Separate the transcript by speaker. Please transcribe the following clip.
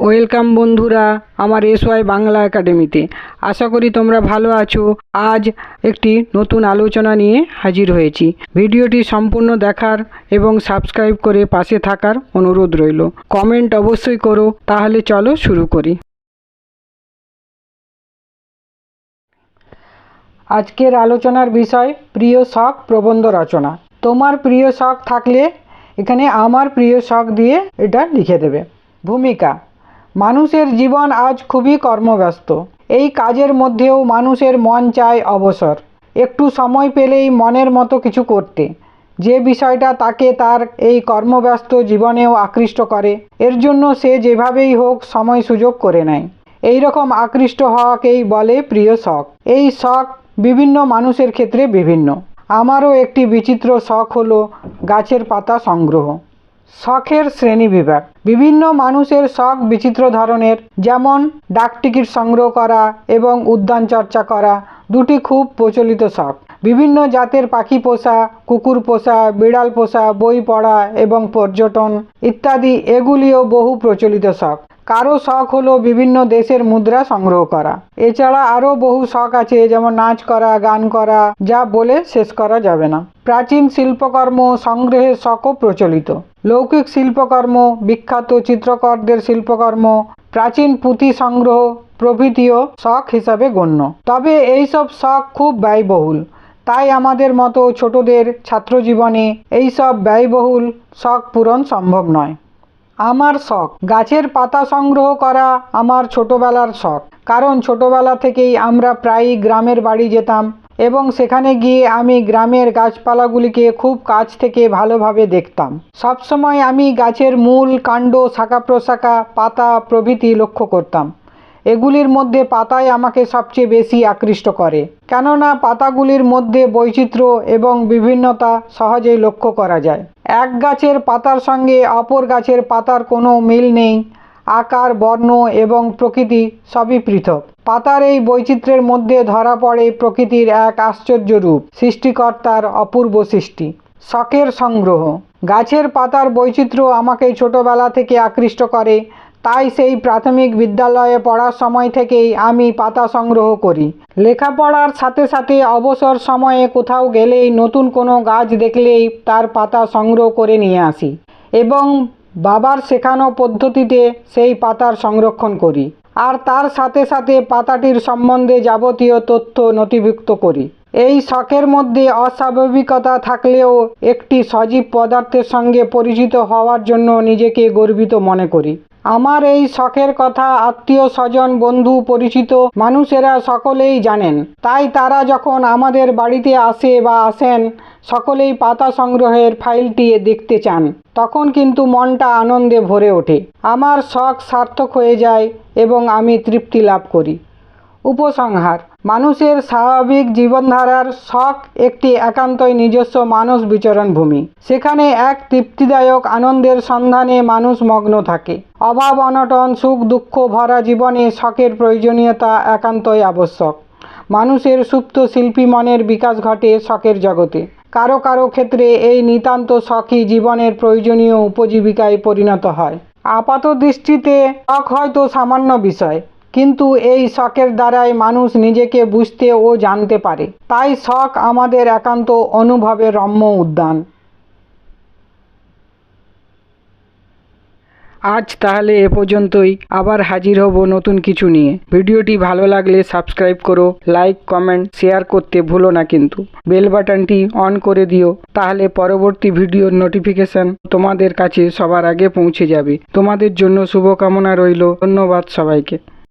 Speaker 1: Welcome বন্ধুরা আমার S Y Bangla একাডেমিতে। আশা করি তোমরা ভালো আছো। আজ একটি নতুন আলোচনা নিয়ে হাজির হয়েছি। ভিডিওটি সম্পূর্ণ দেখার এবং সাবস্ক্রাইব করে পাশে থাকার অনুরোধ রইল। কমেন্ট অবশ্যই করো, তাহলে চলো শুরু করি। আজকের আলোচনার বিষয় প্রিয় শখ প্রবন্ধ রচনা। তোমার প্রিয় শখ থাকলে এখানে আমার প্রিয় শখ দিয়ে এটা লিখে দেবে। ভূমিকা। মানুষের জীবন আজ খুবই কর্মব্যস্ত। এই কাজের মধ্যেও মানুষের মন চায় অবসর। একটু সময় পেলেই মনের মতো কিছু করতে। যে বিষয়টা তাকে তার এই কর্মব্যস্ত জীবনেও আকৃষ্ট করে, এর জন্য সে যেভাবেই হোক সময় সুযোগ করে নেয়। এই রকম আকৃষ্ট হওয়াকেই বলে প্রিয় শখ। এই শখ বিভিন্ন মানুষের ক্ষেত্রে বিভিন্ন। আমারও একটি বিচিত্র শখ হলো গাছের পাতা সংগ্রহ। শখের শ্রেণি বিভাগ। বিভিন্ন মানুষের শখ বিচিত্র ধরনের, যেমন ডাকটিকিট সংগ্রহ করা এবং উদ্যান চর্চা করা, দুটি খুব প্রচলিত শখ। বিভিন্ন জাতের পাখি পোষা, কুকুর পোষা, বিড়াল পোষা, বই পড়া এবং পর্যটন ইত্যাদি এগুলিও বহু প্রচলিত শখ। কারও শখ হলো বিভিন্ন দেশের মুদ্রা সংগ্রহ করা। এছাড়া আরও বহু শখ আছে, যেমন নাচ করা, গান করা, যা বলে শেষ করা যাবে না। প্রাচীন শিল্পকর্ম সংগ্রহের শখও প্রচলিত। লৌকিক শিল্পকর্ম, বিখ্যাত চিত্রকরদের শিল্পকর্ম, প্রাচীন পুঁথি সংগ্রহ প্রভৃতিও শখ হিসাবে গণ্য। তবে এইসব শখ খুব ব্যয়বহুল। তাই আমাদের মতো ছোটদের ছাত্রজীবনে এইসব ব্যয়বহুল শখ পূরণ সম্ভব নয়। আমার শখ, গাছের পাতা সংগ্রহ করা আমার ছোটবেলার শখ। কারণ ছোটবেলা থেকেই আমরা প্রায়ই গ্রামের বাড়ি যেতাম এবং সেখানে গিয়ে আমি গ্রামের গাছপালাগুলিকে খুব কাছ থেকে ভালোভাবে দেখতাম। সবসময় আমি গাছের মূল, কাণ্ড, শাখা প্রশাখা, পাতা প্রভৃতি লক্ষ্য করতাম। এগুলির মধ্যে পাতাই আমাকে সবচেয়ে বেশি আকৃষ্ট করে। কেননা পাতাগুলির মধ্যে বৈচিত্র্য এবং বিভিন্নতা সহজেই লক্ষ্য করা যায়। এক গাছের পাতার সঙ্গে অপর গাছের পাতার কোনো মিল নেই। আকার, বর্ণ এবং প্রকৃতি সবই পৃথক। পাতার এই বৈচিত্র্যের মধ্যে ধরা পড়ে প্রকৃতির এক আশ্চর্য রূপ, সৃষ্টিকর্তার অপূর্ব সৃষ্টি। শখের সংগ্রহ। গাছের পাতার বৈচিত্র্য আমাকে ছোটবেলা থেকে আকৃষ্ট করে, তাই সেই প্রাথমিক বিদ্যালয়ে পড়ার সময় থেকেই আমি পাতা সংগ্রহ করি। লেখাপড়ার সাথে সাথে অবসর সময়ে কোথাও গেলেই নতুন কোনো গাছ দেখলেই তার পাতা সংগ্রহ করে নিয়ে আসি এবং বাবার শেখানো পদ্ধতিতে সেই পাতার সংরক্ষণ করি। আর তার সাথে সাথে পাতাটির সম্বন্ধে যাবতীয় তথ্য নথিভুক্ত করি। এই শখের মধ্যে অস্বাভাবিকতা থাকলেও একটি সজীব পদার্থের সঙ্গে পরিচিত হওয়ার জন্য নিজেকে গর্বিত মনে করি। আমার এই শখের কথা আত্মীয় স্বজন, বন্ধু, পরিচিত মানুষেরা সকলেই জানেন। তাই তারা যখন আমাদের বাড়িতে আসে বা আসেন, সকলেই পাতা সংগ্রহের ফাইলটি দেখতে চান। তখন কিন্তু মনটা আনন্দে ভরে ওঠে। আমার শখ সার্থক হয়ে যায় এবং আমি তৃপ্তি লাভ করি। উপসংহার। মানুষের স্বাভাবিক জীবনধারার শখ একটি একান্তই নিজস্ব মানস বিচরণ ভূমি। সেখানে এক তৃপ্তিদায়ক আনন্দের সন্ধানে মানুষ মগ্ন থাকে। অভাব, অনটন, সুখ, দুঃখ, ভরা জীবনে শখের প্রয়োজনীয়তা একান্তই আবশ্যক। মানুষের সুপ্ত শিল্পী মনের বিকাশ ঘটে শখের জগতে। কারও কারও ক্ষেত্রে এই নিতান্ত শখই জীবনের প্রয়োজনীয় উপজীবিকায় পরিণত হয়। আপাত দৃষ্টিতে শখ হয়তো সামান্য বিষয়। কিন্তু এই শখের দ্বারাই মানুষ নিজেকে বুঝতে ও জানতে পারে। তাই শখ আমাদের একান্ত অনুভবের রম্য উদ্যান। আজ তাহলে এ পর্যন্তই। আবার হাজির হব নতুন কিছু নিয়ে। ভিডিওটি ভালো লাগলে সাবস্ক্রাইব করো, লাইক, কমেন্ট, শেয়ার করতে ভুলো না কিন্তু। বেল বাটনটি অন করে দিও, তাহলে পরবর্তী ভিডিওর নোটিফিকেশন তোমাদের কাছে সবার আগে পৌঁছে যাবে। তোমাদের জন্য শুভকামনা রইল। ধন্যবাদ সবাইকে।